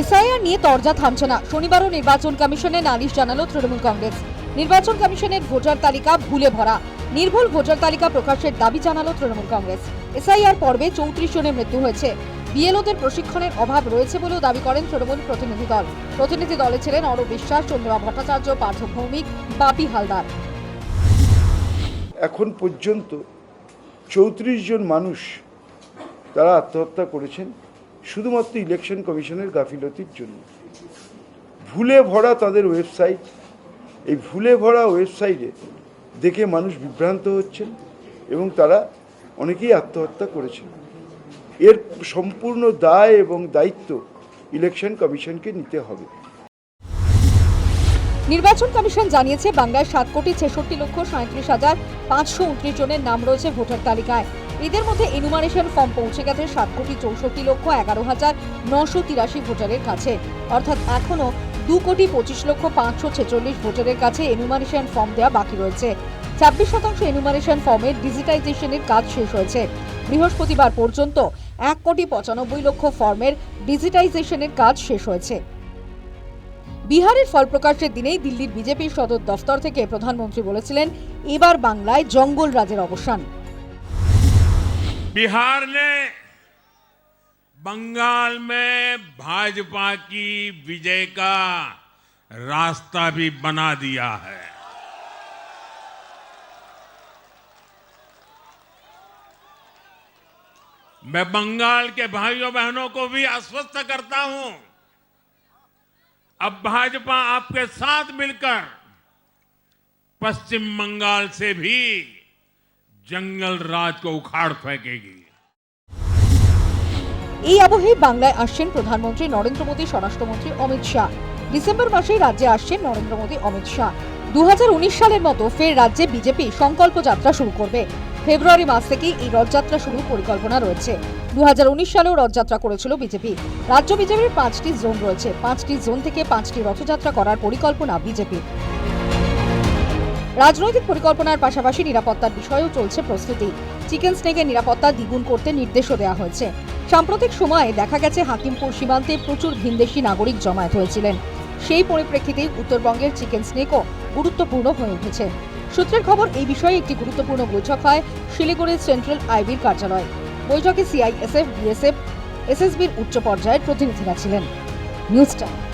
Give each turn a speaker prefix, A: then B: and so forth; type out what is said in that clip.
A: SIR নিয়ে তরজা থামছে না। শনিবারও নির্বাচন কমিশনে নালিশ জানালো তৃণমূল কংগ্রেস। নির্বাচন কমিশনের ভোটার তালিকা ভুলে ভরা। নির্ভুল ভোটার তালিকা প্রকাশের দাবি জানালো তৃণমূল কংগ্রেস। এসআইআর পর্বে চৌত্রিশ জনের মৃত্যু হয়েছে। বিএলওদের প্রশিক্ষণের অভাব রয়েছে বলেও দাবি করেন তৃণমূল প্রতিনিধি দল। প্রতিনিধি দলে ছিলেন অরূপ বিশ্বাস, চন্দ্রমা ভট্টাচার্য, পার্থ ভৌমিক, বাপি হালদার।
B: এখন পর্যন্ত চৌত্রিশ জন মানুষ তারা আত্মহত্যা করেছেন। শুধুমাত্র ইলেকশন কমিশনের গাফিলতির জন্য। ভুলে ভরা তাদের ওয়েবসাইট এই ভুলে ভরা ওয়েবসাইটে দেখে মানুষ বিভ্রান্ত হচ্ছেন এবং তারা অনেকেই আত্মহত্যা করেছেন। এর সম্পূর্ণ দায় এবং দায়িত্ব ইলেকশন কমিশনকে নিতে হবে।
A: নির্বাচন কমিশন জানিয়েছে, বাংলায় সাত কোটি ছেষট্টি লক্ষ সাঁত্রিশ হাজার পাঁচশো উনত্রিশ জনের নাম রয়েছে ভোটার তালিকায়। এদের মধ্যে এনুমারেশন ফর্ম পৌঁছে গেছে সাত কোটি চৌষট্টি লক্ষ এগারো হাজার নশো তিরাশি ভোটারের কাছে। অর্থাৎ এখনও দু কোটি পঁচিশ লক্ষ পাঁচশো ছেচল্লিশ ভোটারের কাছে এনুমারেশন ফর্ম দেওয়া বাকি রয়েছে। ছাব্বিশ শতাংশ এনুমারেশন ফর্মের ডিজিটাইজেশনের কাজ শেষ হয়েছে। বৃহস্পতিবার পর্যন্ত এক কোটি পঁচানব্বই লক্ষ ফর্মের ডিজিটাইজেশনের কাজ শেষ হয়েছে। বিহারের ফল প্রকাশের দিনেই দিল্লির বিজেপির সদর দফতর থেকে প্রধানমন্ত্রী বলেছিলেন, এবার বাংলায় জঙ্গল রাজের অবসান।
C: बिहार ने बंगाल में भाजपा की विजय का रास्ता भी बना दिया है। मैं बंगाल के भाइयों बहनों को भी आश्वस्त करता हूँ, अब भाजपा आपके साथ मिलकर पश्चिम बंगाल से भी জঙ্গল রাজ কো উখাড় ফেঁকেগি।
A: এই আবহে বাংলায় আসছেন প্রধানমন্ত্রী নরেন্দ্র মোদী, স্বরাষ্ট্রমন্ত্রী অমিত শাহ। ডিসেম্বর মাসে রাজ্যে আসছেন নরেন্দ্র মোদী, অমিত শাহ। দুহাজার উনিশ সালের মতো ফের রাজ্যে বিজেপি সংকল্প যাত্রা শুরু করবে। ফেব্রুয়ারি মাস থেকেই এই রথযাত্রা শুরুর পরিকল্পনা রয়েছে। দু হাজার উনিশ সালেও রথযাত্রা করেছিল বিজেপি। রাজ্য বিজেপির পাঁচটি জোন রয়েছে। পাঁচটি জোন থেকে পাঁচটি রথযাত্রা করার পরিকল্পনা বিজেপির। রাজনৈতিক পরিকল্পনার পাশাপাশি নিরাপত্তার বিষয়েও চলছে প্রস্তুতি। চিকেন স্নেকের নিরাপত্তা দ্বিগুণ করতে নির্দেশও দেওয়া হয়েছে। সাম্প্রতিক সময়ে দেখা গেছে হাকিমপুর সীমান্তে প্রচুর ভিনদেশি নাগরিক জমায়েত হয়েছিলেন। সেই পরিপ্রেক্ষিতেই উত্তরবঙ্গের চিকেন স্নেকও গুরুত্বপূর্ণ হয়ে উঠেছে। সূত্রের খবর, এই বিষয়ে একটি গুরুত্বপূর্ণ বৈঠক হয় শিলিগুড়ির সেন্ট্রাল আইবির কার্যালয়। বৈঠকে সিআইএসএফ, বিএসএফ, এসএসবির উচ্চ পর্যায়ের প্রতিনিধিরা ছিলেন। News time.